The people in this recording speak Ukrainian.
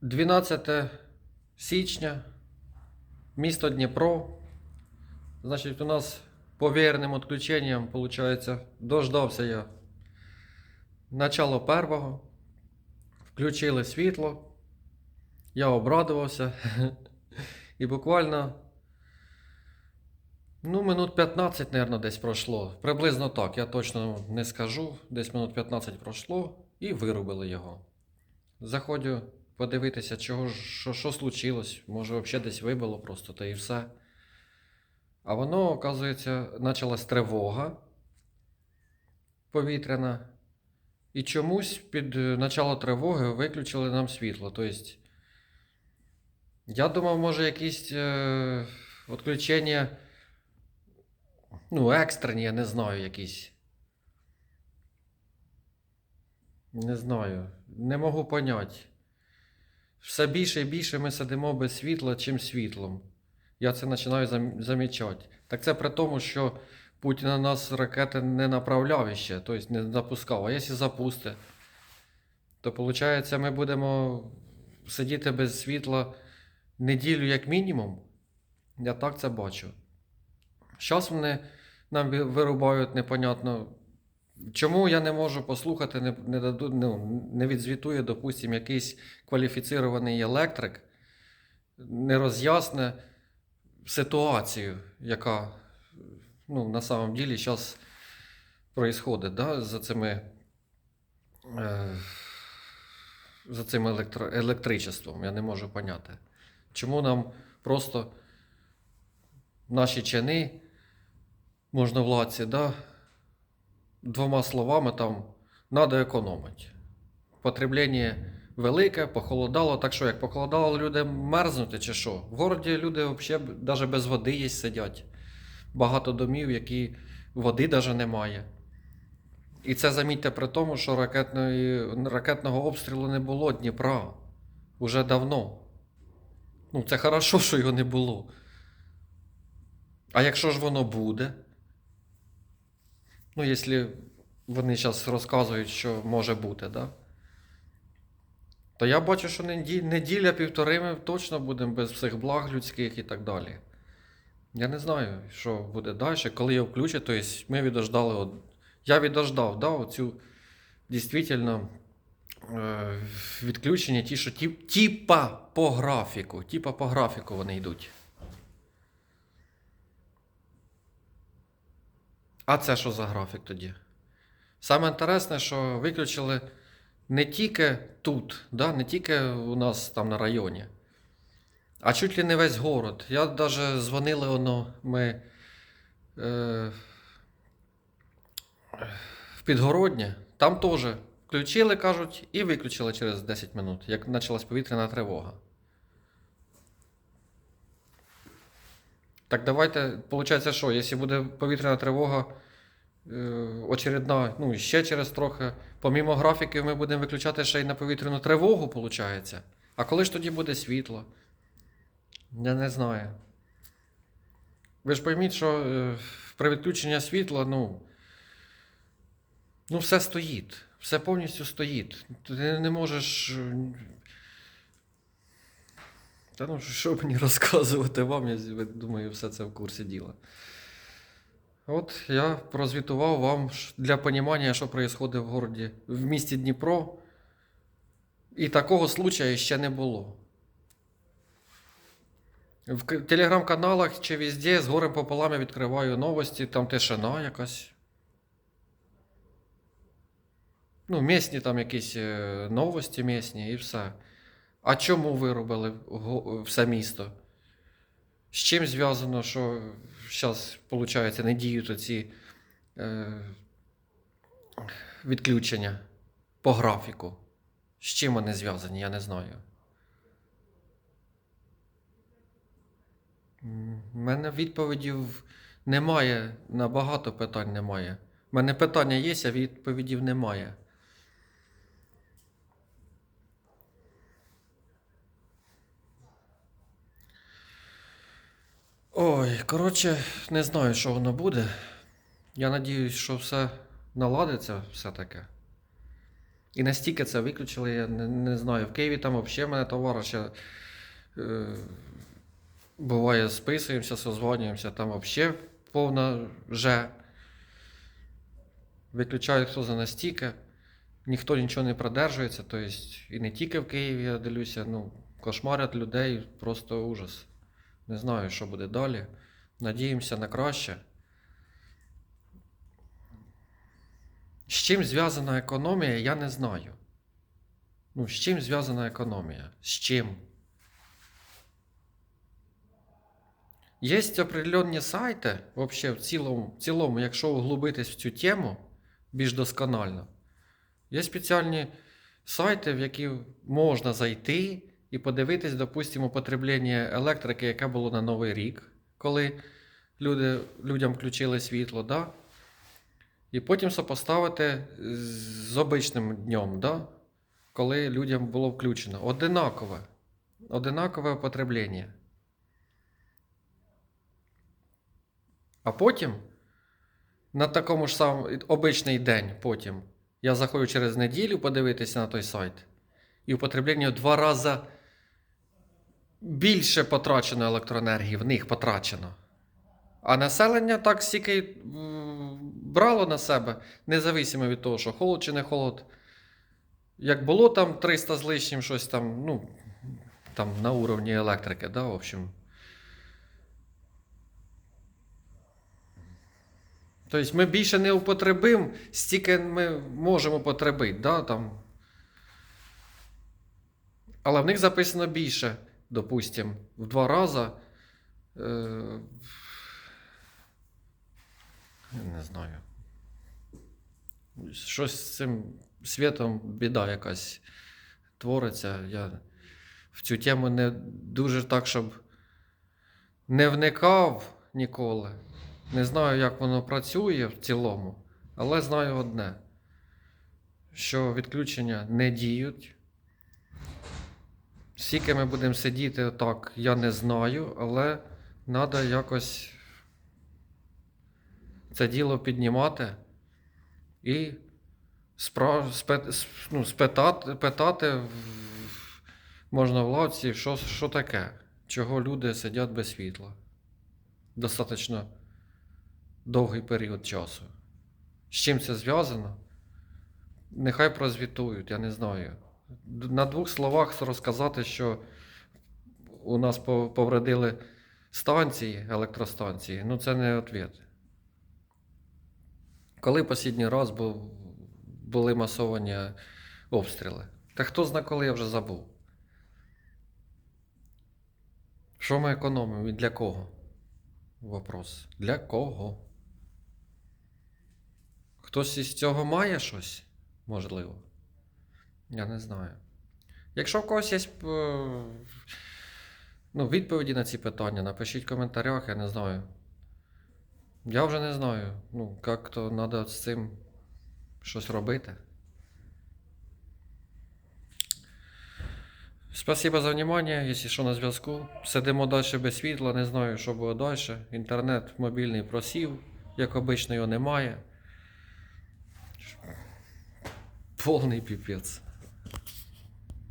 12 січня, місто Дніпро. Значить, у нас по вірним відключенням, виходить, дождався я начало першого. Включили світло. Я обрадувався. І буквально, ну, минут 15, мабуть, десь пройшло. Приблизно так, я точно не скажу. Десь минут 15 пройшло і вирубили його. Заходжу подивитися, чого, що, що случилось. Може, взагалі десь вибило просто та і все. А воно, оказується, почалась тривога повітряна. І чомусь під е, начало тривоги виключили нам світло. Тобто, я думав, може, якісь е, відключення, ну, екстрені, я не знаю, якісь. Не знаю. Не можу поняти. Все більше і більше ми сидимо без світла, чим світлом. Я це починаю замічати. Так це при тому, що Путін на нас ракети не направляв іще, тобто не запускав. А якщо запусти, то виходить, ми будемо сидіти без світла неділю як мінімум. Я так це бачу. Зараз вони нам вирубають непонятно. Чому я не можу послухати, не, не, даду, ну, не відзвітує, допустим, якийсь кваліфіцірований електрик, не роз'ясне ситуацію, яка ну, на самом деле зараз происходит, да, за цими, е, за цим електро, електричеством. Я не можу поняти. Чому нам просто наші чини, можновладці, да, двома словами там треба економити. Потреблення велике, похолодало. Так що, як похолодало, люди мерзнути чи що? В городі люди взагалі навіть без води є сидять. Багато домів, які води навіть немає. І це замітьте при тому, що ракетної, ракетного обстрілу не було Дніпра. Уже давно. Ну, це хорошо, що його не було. А якщо ж воно буде? Ну, якщо вони зараз розказують, що може бути, да? то я бачу, що неділя-півтори ми точно будемо без всіх благ людських і так далі. Я не знаю, що буде далі. Коли я включу, то есть ми відождали. От... Я відождав, да, оцю дійсно е, відключення, ті, що ті, типа по графіку. Типа по графіку вони йдуть. А це що за графік тоді? Саме інтересне, що виключили не тільки тут, да, не тільки у нас там на районі, а чуть ли не весь город. Я навіть дзвонили, воно, ми е, в Підгороднє, там теж включили, кажуть, і виключили через 10 минут, як почалась повітряна тривога. Так давайте, виходить, що, якщо буде повітряна тривога е, очередна, ну ще через трохи, помімо графіків, ми будемо виключати ще й на повітряну тривогу, виходить. А коли ж тоді буде світло? Я не знаю. Ви ж пойміть, що е, при відключенні світла, ну. Ну, все стоїть. Все повністю стоїть. Ти не можеш. Та ну, що мені розказувати вам, я думаю, все це в курсі діла. От я прозвітував вам для розуміння, що відбувається в городі, в місті Дніпро. І такого случаю ще не було. В телеграм-каналах чи везде з горем я відкриваю новості, там тишина якась. Ну, місні там якісь е, новості місні і все. А чому виробили все місто? З чим зв'язано, що зараз, виходить, не діють оці е, відключення по графіку? З чим вони зв'язані, я не знаю. У мене відповідів немає, на багато питань немає. У мене питання є, а відповідів немає. Ой, коротше, не знаю, що воно буде. Я надіюсь, що все наладиться все-таки. І настільки це виключили, я не, не знаю. В Києві там взагалі мене товариша е, буває, списуємося, созвонюємося, там взагалі повна же. Виключають хто за настільки. Ніхто нічого не продержується, тобто і не тільки в Києві, я дивлюся, ну, кошмарять людей, просто ужас. Не знаю, що буде далі. Надіємося на краще. З чим зв'язана економія, я не знаю. Ну, з чим зв'язана економія? З чим? Є определенні сайти, вообще, в цілому, в цілому, якщо углубитись в цю тему більш досконально, є спеціальні сайти, в які можна зайти і подивитись, допустимо, потреблення електрики, яке було на Новий рік, коли люди, людям включили світло, да? і потім сопоставити з обичним днем, да? коли людям було включено. Одинакове. Одинакове потреблення. А потім, на такому ж самому обичний день, потім, я заходжу через неділю подивитися на той сайт, і в потреблінні в два рази більше потрачено електроенергії, в них потрачено. А населення так стільки брало на себе, независимо від того, що холод чи не холод. Як було там 300 з лишнім щось там, ну, там на уровні електрики, да, в общем. Тобто ми більше не употребимо, стільки ми можемо потребити, да, там. Але в них записано більше, допустимо, в два рази. Е, не знаю. Щось з цим світом біда якась твориться. Я в цю тему не дуже так, щоб не вникав ніколи. Не знаю, як воно працює в цілому, але знаю одне: що відключення не діють. Скільки ми будемо сидіти так, я не знаю, але треба якось це діло піднімати і спра... спе... ну, спитати, питати в- можна що, що таке, чого люди сидять без світла. Достатньо довгий період часу. З чим це зв'язано? Нехай прозвітують, я не знаю. На двох словах розказати, що у нас повредили станції, електростанції, ну це не відповідь. Коли останній раз були масовані обстріли? Та хто зна коли я вже забув. Що ми економимо і для кого? Вопрос. Для кого? Хтось із цього має щось? Можливо. Я не знаю. Якщо в когось є е, ну, відповіді на ці питання, напишіть в коментарях, я не знаю. Я вже не знаю. Ну, як то треба з цим щось робити. Спасибо за внимание. Якщо що на зв'язку. Сидимо далі без світла, не знаю, що буде далі. Інтернет мобільний просів, як обично, його немає. Повний піпець.